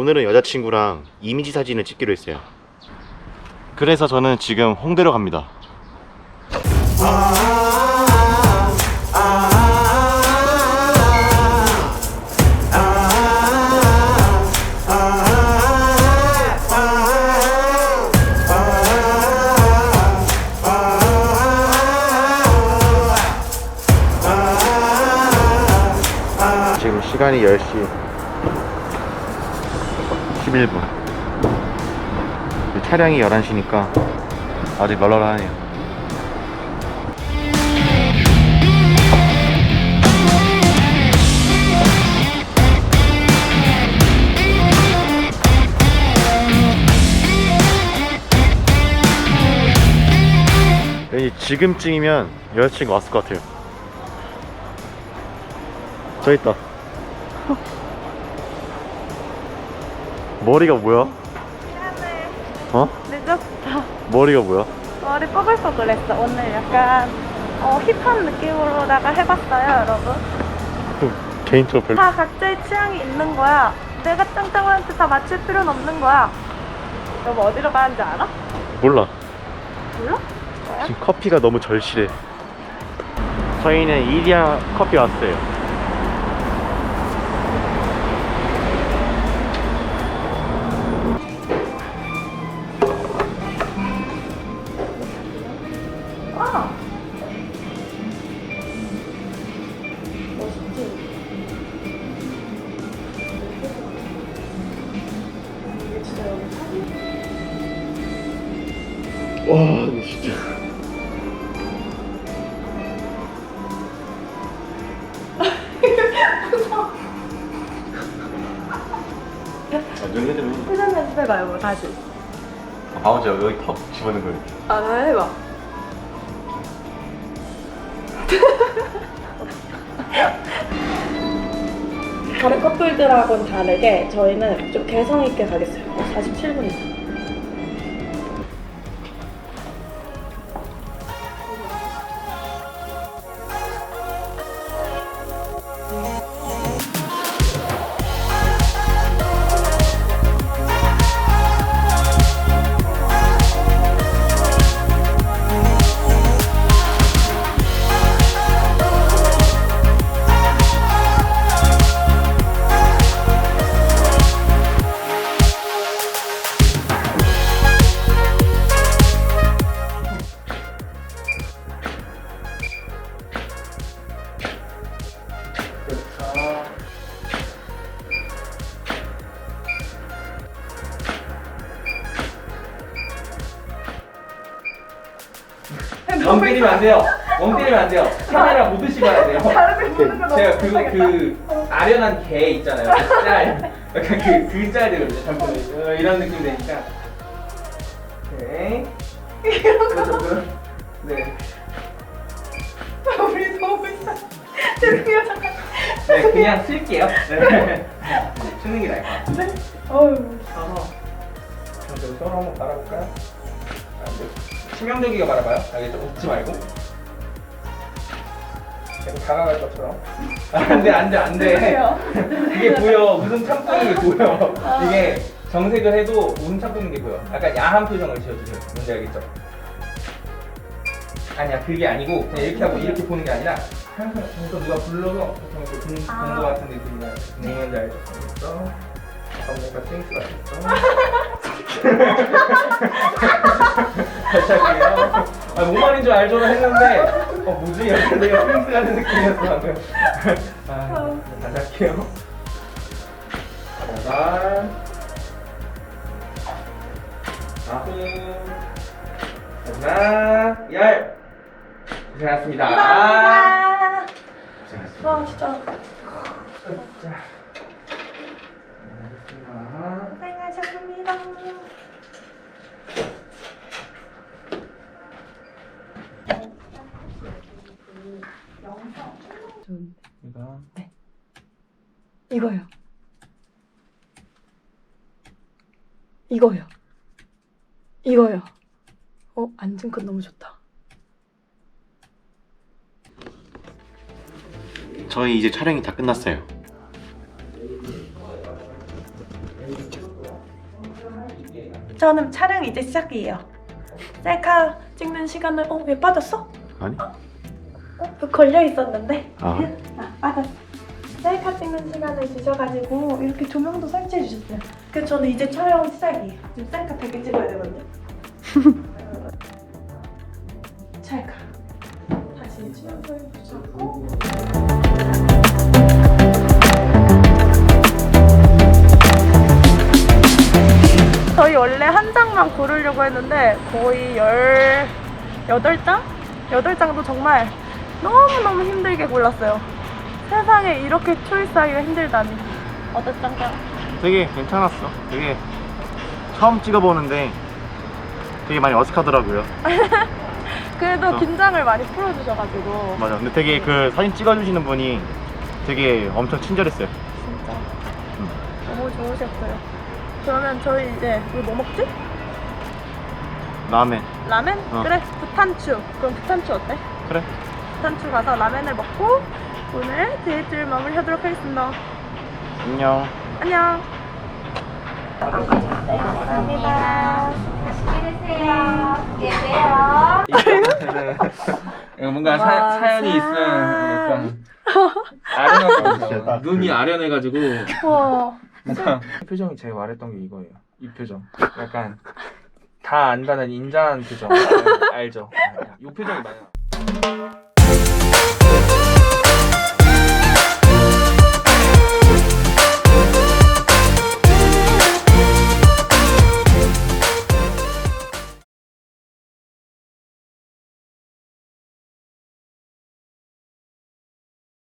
오늘은 여자친구랑 이미지 사진을 찍기로 했어요. 그래서 저는 지금 홍대로 갑니다. 지금 시간이 10시 11분. 차량이 11시니까 아직 널널하네요. 왠지 지금쯤이면 여자친구 왔을 것 같아요. 저 있다. 머리가 뭐야? 미안해. 어? 늦었어. 머리가 뭐야? 머리 뽑을 거 그랬어. 오늘 약간 어, 힙한 느낌으로다가 해봤어요, 여러분. 개인적으로 별로. 다 각자의 취향이 있는 거야. 내가 짱짱한테 다 맞출 필요는 없는 거야. 여보 어디로 가는지 알아? 몰라. 몰라? 뭐야? 지금 커피가 너무 절실해. 저희는 이디야 커피 왔어요. 와, 진짜. 아, 눈 헤드면. 표정 연습해봐, 여보, 다시. 아, 맞아. 여기 턱 집어넣는 거 이렇게. 아, 나 해봐. 다른 커플들하고는 다르게 저희는 좀 개성 있게 가겠어요. 47분 이상. 멍 때리면 안 돼요. 멍 때리면 안 돼요. 카메라 못 드시고 해야 돼요. 다른 데 보는 거 너무 제가 그, 못하겠다. 그 아련한 개 있잖아요. 그 짤. 약간 그, 그짤 되거든요. 잠깐만. 어, 이런 느낌 되니까. 오케이. 그렇죠, 그렇죠. 네. 우리 너무 이상. 죄송해요, 잠깐. 네, 그냥 쓸게요. 네. 쓰는 게 나을 것 같아요. 네? 어휴. 서서. 그럼 서로 한번 바라볼까요? 아, 네. 치명적이게 바라봐요. 알겠죠? 웃지 말고. 계속 다가갈 것처럼. 아, 안 돼, 안 돼, 안 돼. 이게 보여. 웃음 참고 있는 게 보여. 이게 정색을 해도 웃음 참고 있는 게 보여. 약간 야한 표정을 지어주세요. 뭔지 알겠죠? 아니야, 그게 아니고 그냥 이렇게 하고 이렇게 보는 게 아니라 항상 뭔가 누가 불러서 보통 본, 아. 본거 같은 느낌이야. 뭔지 알죠? 알겠죠? 아까 뭔가 스윙스 같았어. 다시 할게요. 아, 뭔 말인 줄 알죠? 했는데 어 뭐지? 약간 내가 스윙스 같은 느낌이었어 방금. 아, 다시 할게요. 여덟, 아홉, 하나, 열. 고생하셨습니다. 고생하셨습니다. 와, 진짜. 자, 고생하셨습니다. 고생하셨습니다. 이거요. 이거요. 이거요. 어, 앉은 컷 너무 좋다. 저희 이제 촬영이 다 끝났어요. 저는 촬영 이제 시작이에요. 셀카 찍는 시간을 어 왜 빠졌어? 아니? 어, 걸려 있었는데. 아. 아 빠졌어. 셀카 찍는 시간을 주셔가지고 이렇게 조명도 설치해 주셨어요. 그래서 저는 이제 촬영 시작이에요. 지금 셀카 되게 찍어야 되거든요. 셀카. 다시 촬영을 해주셨고. 저희 원래 한 장만 고르려고 했는데 거의 열 여덟 장? 여덟 장도 정말 너무너무 힘들게 골랐어요. 세상에 이렇게 초이스하기가 힘들다니. 짱짱? 되게 괜찮았어. 되게 처음 찍어보는데 되게 많이 어색하더라고요. 그래도 어. 긴장을 많이 풀어주셔가지고 맞아. 근데 되게 그 사진 찍어주시는 분이 되게 엄청 친절했어요. 진짜 너무 좋으셨어요. 그러면 저희 이제 우리 뭐 먹지? 라멘. 라멘? 어. 그래 부탄추. 그럼 부탄추 어때? 그래. 부탄추 가서 라멘을 먹고 오늘 데이트를 마무리하도록 하겠습니다. 안녕. 안녕. 감사합니다. 이거 뭔가 와, 사, 사연이 있으면 약간 아련하고 눈이 아련해가지고 와. 뭔가 표정이 제가 말했던 게 이거예요. 이 표정. 약간 다 안다는 인자한 표정 알- 알죠? 이 표정이 나.